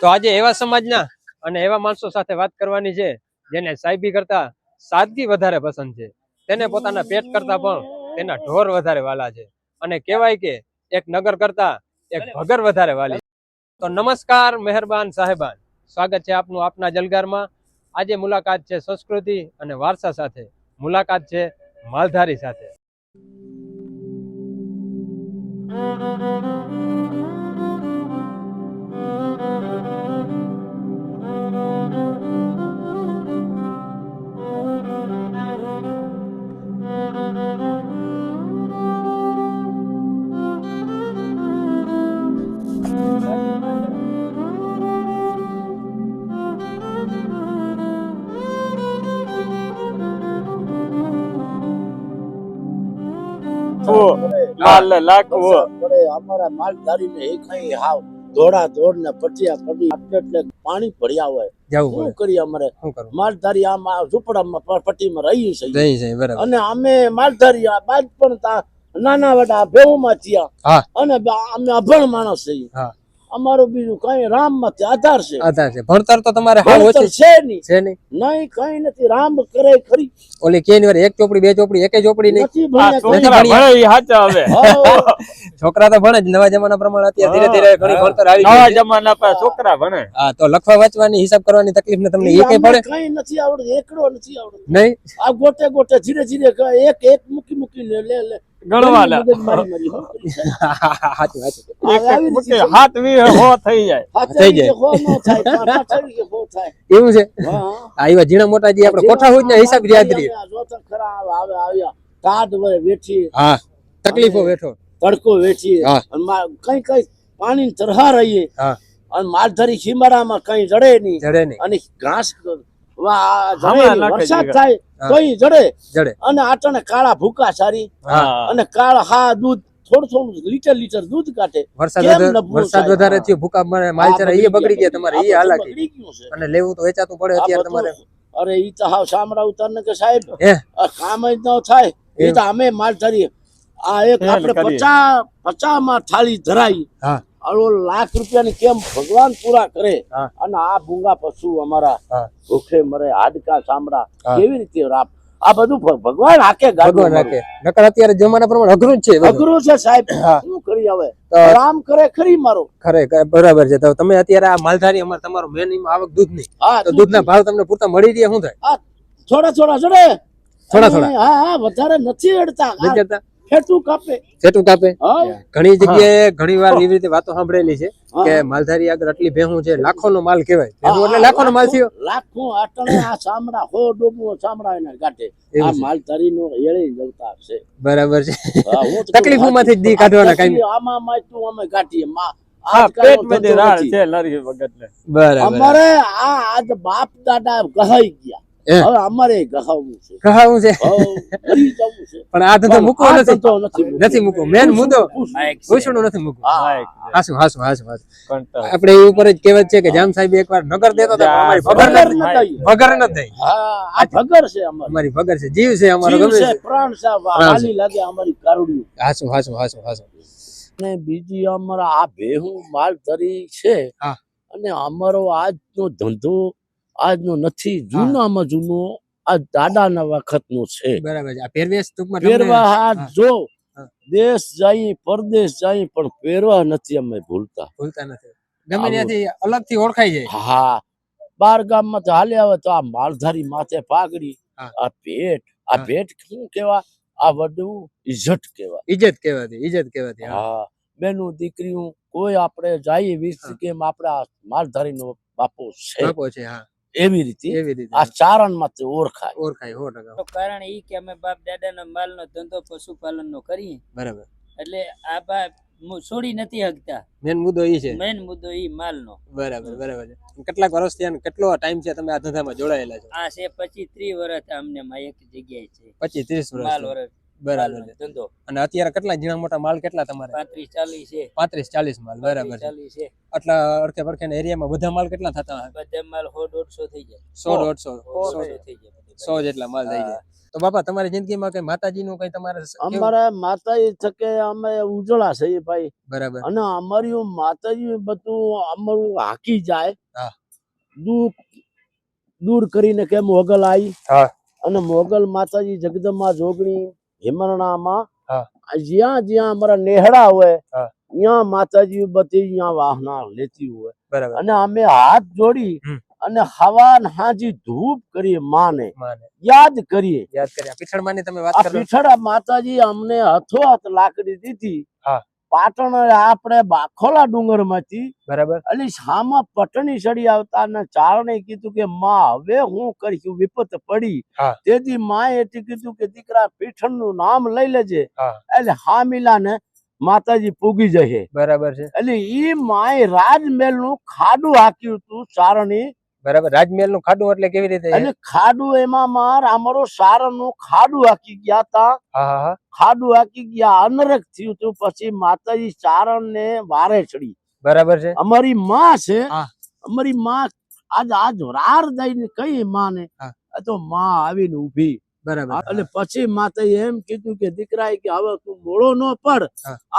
તો આજે એવા સમાજના અને એવા માણસો સાથે વાત કરવાની છે, જેને સાહેબી કરતા સાદગી વધારે પસંદ છે. તેને પોતાના પેટ કરતા પણ તેના ઢોર વધારે વાલા છે. અને કહેવાય કે એક નગર કરતા એક ભગર વધારે વાલી તો નમસ્કાર, મહેરબાન સાહેબાન. સ્વાગત છે આપનું આપના જલગારમાં. આજે મુલાકાત છે સંસ્કૃતિ અને વારસા સાથે. મુલાકાત છે માલધારી સાથે. માલ લાખવો પડે અમારા માલધારીને એ કઈ હાવ દોડા દોડ ને પટિયા પડી એટલે પાણી ભર્યા હોય શું કરીએ અમારે? માલધારી આમ આ ઝૂંપડામાં પટ્ટીમાં રહી છે. અને અમે માલધારી આ બાદ પણ તા નાના વડા ભેવમાં થયા. અને અમે અભણ માણસ છીએ. હા. અમારું બીજું કઈ રામમાંથી આધાર છે. આધાર છે. ભણતર તો તમારે હાલ ઓછી છે નહીં. છે નહીં? નહીં કઈ નથી. રામ કરે ખરી. ઓલી કે વાર એક ચોપડી બે ચોપડી એક ચોપડી નહીં? નથી ભણે હાચા હવે. છોકરા તો ભણે જ. નવા જમાના પ્રમાણે અત્યારે ધીરે ધીરે ઘણી ભણતર આવી નવા જમાના પર છોકરા ભણે. હા તો લખવા વાંચવાની હિસાબ કરવાની તકલીફ ને તમને એ કઈ પડે કઈ નથી આવડતું. એકડો નથી આવડતું. નહીં? આ ગોટે ગોટે ધીરે ધીરે એક એક મૂકી મૂકી લે લે. હાથ વી હો થઈ જાય. થઈ જાય. એવું છે? આપણે કોઠા હોય ને હિસાબ યાદ રહે વેઠી, હા તકલીફો વેઠો. તડકો વેઠી, હા. અને કઈ કઈ પાણી તરહા રહીએ. હા. અને માલધારી ખીમાડામાં કઈ જડે નહીં. જડે નહીં. અને ઘાસ વરસાદ થાય તો જડે. જડે. અને આટણે કાળા ભૂકા સારી અને કાળા હા દૂધ થોડું થોડું લીટર લીટર દૂધ કાઢે. વરસાદ વરસાદ વધારે થયો ભૂકા મારે માલ ચરા એ બગડી ગયા તમારે એ હાલાકી. અને લેવું તો વેચાતું પડે અત્યારે તમારે. અરે ઈ તો હાવ સામરા ઉતારને કે સાહેબ આ કામ જ ન થાય. એ તો અમે માલ ધરીએ. આ એક આપણે. પચાસ પચાસમાં થાળી ધરાઈ. અલો લાખ રૂપિયાની કેમ ભગવાન પૂરા કરે? અને આ ભૂંગા પશુ અમારા ભૂખે મરે હાડકા ચામડા કેવી રીતે રાપ? આ બધું ભગવાન હાકે ભગવાન હાકે. નકર અત્યારે જમાના પ્રમાણે અઘરું છે અઘરું છે સાહેબ. શું કરી હવે? રામ કરે ખરી મારો. ખરે બરાબર છે. તો તમે અત્યારે આ માલધારી અમારે તમારો મેન આવક દૂધની હા તો દૂધના ભાવ તમને પૂરતા મળી રહ્યા શું થાય? થોડા થોડા જોડે. થોડા થોડા. હા હા વધારે નથી અડતા. નથી કરતા? ફેટું કાપે. ઘણી જગ્યાએ ઘણી વાર એવી રીતે વાતો સાંભળેલી છે કે માલધારી આગળ આટલી ભેહું છે લાખો નો માલ કહેવાય. ભેહું એટલે લાખો નો માલ થયો. લાખો આટણે આ સામડા હો ડોબો સામડા એના કાઢે આ માલધારી નો એળે જવતા છે. બરાબર છે. તકલીફો હું તો તકલીફોમાંથી જ દી કાઢવાના કાંઈ આમાં માં તું અમે કાઢીએ માં અમારે આ આજ બાપ દાદા કહાઈ ગયા. હવે અમારે ગહાવવું છે. કહાવું છે? હવે મરી જવું છે. પણ આ ધંધો મૂકવો નથી. નથી મૂકવો. મેન મુદ્દો પૂછવું. નથી મૂકવું. હા, હા, હાસું હાસું હાસું હાસું. આપણે એ ઉપર જ કહેવત છે કે જામ સાહેબ એકવાર નગર દેતો અમારી ભગર ન દઈએ. ભગર નથી થઈ આ ભગર છે અમારે. અમારી ભગર છે. જીવ છે અમારો જીવ ગમે છે પ્રાણ છે લાગે અમારી કારુડિયું હાસું હાસું હાસું હાસું. અને બીજી અમારા આ ભેહું માલ ધરી છે અને અમારો આજનો ધંધો આજનો નથી જૂનામાં જૂનો આ દાદાના વખતનો છે. બરાબર છે. પહેરવેશ ટૂંકમાં પહેરવા હા, જો દેશ જાય પરદેશ જાય પણ પહેરવા નથી અમે ભૂલતા. ભૂલતા નથી. ગમે ત્યાંથી અલગથી ઓળખાઈ જાય. હા બાર ગામમાં તો હાલે આવે તો આ માલધારી માથે પાઘડી આ પેટ આ. ભેટ શું કેવા આ વડવું ઇજ્જત કેવા ઇજ્જત કહેવાતી ઇજ્જત કહેવાતી હા. બેનું દીકરીઓ કોઈ આપણે જઈએ વીસ. કેમ આપણે માલધારીનો બાપો છે. બાપો છે હા. એવી રીતે એવી રીતે. આ ચારણમાંથી ઓળખાય ઓળખાય ટકા કારણ ઈ કે અમે બાપ દાદાના માલનો ધંધો પશુપાલનનો કરીએ. બરાબર. એટલે આ બા છોડી નથી શકતા મેન મુદ્દો ઈ છે. મેન મુદ્દો ઈ માલનો. બરાબર બરાબર છે. કેટલાક વર્ષ થયા કેટલો ટાઈમ છે તમે આ ધંધામાં જોડાયેલા છો? આ છે પચીસ ત્રીસ વર્ષ અમને માં એક જગ્યાએ છે. પચીસ ત્રીસ વર્ષ માલ વર્ષ. બરાબર છે ધંધો. અને અત્યારે કેટલા ઝીણા મોટા માલ કેટલા તમારે? પાંત્રીસ ચાલીસ છે. પાંત્રીસ ચાલીસ માલ બરાબર છે. ચાલીસ છે. આટલા અડખે પડકે એરિયામાં બધા માલ કેટલા થતા હોય? બધા માલ સો દોઢસો થઈ જાય. સો દોઢસો સો સો થઈ જાય બધે. સો જેટલા માલ થઈ જાય. તો બાપા તમારી જિંદગીમાં કઈ માતાજીનું કઈ તમારે અમારા માતાજી થકે અમે ઉજળા છે ભાઈ. બરાબર. અને અમારી માતાજી બધું અમારું હાકી જાય. દુઃખ દૂર કરીને કેમ મોગલ આવી અને મોગલ માતાજી જગદંબા જોગણી હિમરણામાં. જ્યાં જ્યાં અમારા નેહડા હોય. ત્યાં માતાજી બધી ત્યાં વાહના લેતી હોય અને અમે હાથ જોડી. અને હવા હાજી ધૂપ કરીએ માને યાદ કરીએ યાદ કરીએ પીછળ માની તમે વાત કરો પીછળ માતાજી અમને હથોહાથ લાકડી દીધી હા. પાટણ આપણે બાખોલા ડુંગરમાંથી બરાબર. એટલે સામા પટણી સડી આવતા ને ચારણે કીધું કે માં હવે હું કરીશું? વિપત પડી. તેથી માએ કીધું કે દીકરા પીઠણનું નામ લઈ લેજે. હા. એટલે હામીલા ને માતાજી પૂગી જશે. બરાબર છે. એટલે ઈ માએ રાજમહેલનું ખાડું હાક્યું હતું ચારણી બરાબર? રાજમહેલનું ખાડું એટલે કેવી રીતે? અને ખાડું એમાં રામરો અમારો સારણનું ખાડું હાકી ગયા તા. ખાડું હાકી ગયા અનરક થયું હતું પછી માતાજી ચારણ ને વારે ચડી. બરાબર છે. અમારી માં છે અમારી માં આજ આજ રાર દઈને કઈ માં ને આ તો માં આવીને ઊભી બરાબર. એટલે પછી માતાએ એમ કીધું કે દીકરા કે હવે તું મોડો ન પડ.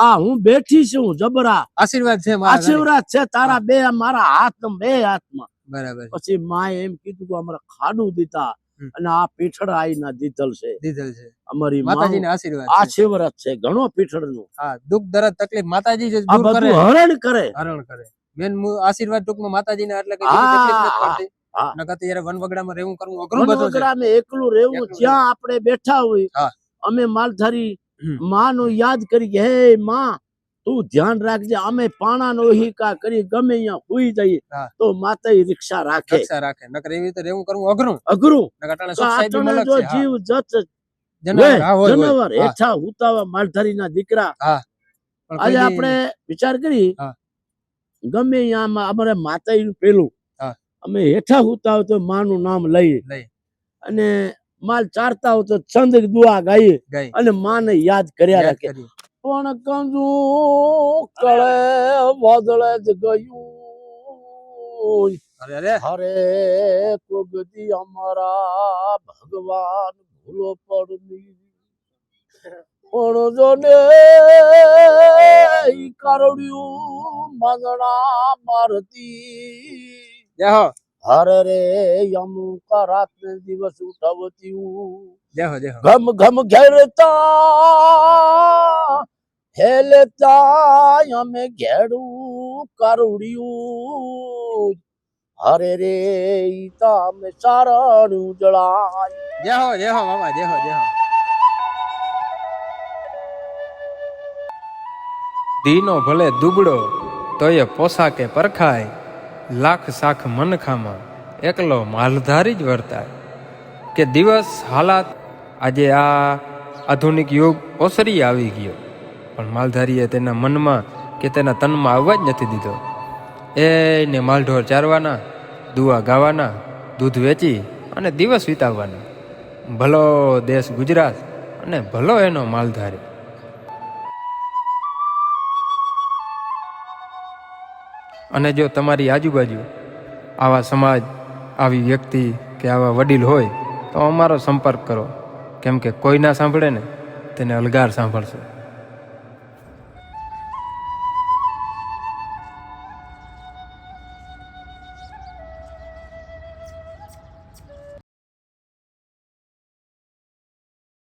આ હું બેઠી છું જબરા. આશીર્વાદ છે. આશીર્વાદ છે તારા બે મારા હાથ બે હાથમાં. બરાબર પછી માએ એમ કીધું કે અમારે ખાડું દીધા અને આ પીઠળ આઈના દીધલ છે. દીધેલ છે. અમારી માતાજીને માં આશીર્વાદ આ છે. શિવરત છે ઘણો પીઠળનું હા દુઃખ દરદ તકલીફ માતાજી જે દૂર કરે. હરણ કરે. હરણ કરે. મેન આશીર્વાદ ટૂંકમાં માતાજીના એટલે કે તકલીફ નથી પડતી. નકર તો વનવગડામાં રહેવું કરવું અઘરું બધું વનવગડામાં એકલું રહેવું જ્યાં આપણે બેઠા હોય અમે માલધારી. માં નું યાદ કરી કે હે માં તું ધ્યાન રાખજે અમે પાણા નો હિકા કરી ગમે અહીંયા હુઈ જઈએ તો માતા રિક્ષા રાખે. રક્ષા રાખે. નકર એવી રીતે રહેવું કરવું અઘરું. અઘરું. નકર અટાણે તો સુખ સાહેબી આટણે મલક જો જીવ જત જનાવર, હા, હોય, હોય. જનાવર હા. હેઠા હુતાવા માલધારી ના દીકરા આજે આપણે વિચાર કરી ગમે અહીંયા અમારે માતા પેલું. અમે હેઠા હોય તો માનું નામ લઈએ. અને માલ ચારતા હોય તો ચંદ દુઆ ગાઈએ. ગાય અને માને યાદ કર્યા રાખે. પણ કંજુ કળે વાદળે જ ગયું. હરે કુગદી અમારા ભગવાન ભૂલો પડની. પણ જોને કરડ્યું મંગણા મારતી. હરે રે અમુક રાત દિવસ ઉઠાવતી ઘમ ઘમ ઘેરતા હેલેતા અમે ઘેડું કરુડ્યું. હરે રે ઈ તો અમે ચારણ ઉજળાય. જય હો જય હો મામા જય હો જય હો દીનો ભલે દુબળો તોય પોસાકે પરખાય. લાખ શાખ મનખામાં એકલો માલધારી જ વર્તાય. કે દિવસ હાલાત આજે આ આધુનિક યુગ ઓસરી આવી ગયો. પણ માલધારીએ તેના મનમાં કે તેના તનમાં આવવા જ નથી દીધો. એને માલઢોર ચારવાના, દુવા ગાવાના, દૂધ વેચી અને દિવસ વિતાવવાના. ભલો દેશ ગુજરાત અને ભલો એનો માલધારી. અને જો તમારી આજુબાજુ આવા સમાજ, આવી વ્યક્તિ કે આવા વડીલ હોય, તો અમારો સંપર્ક કરો. કેમ કે કોઈ ના સાંભળે ને, તેને અલગાર સાંભળશે.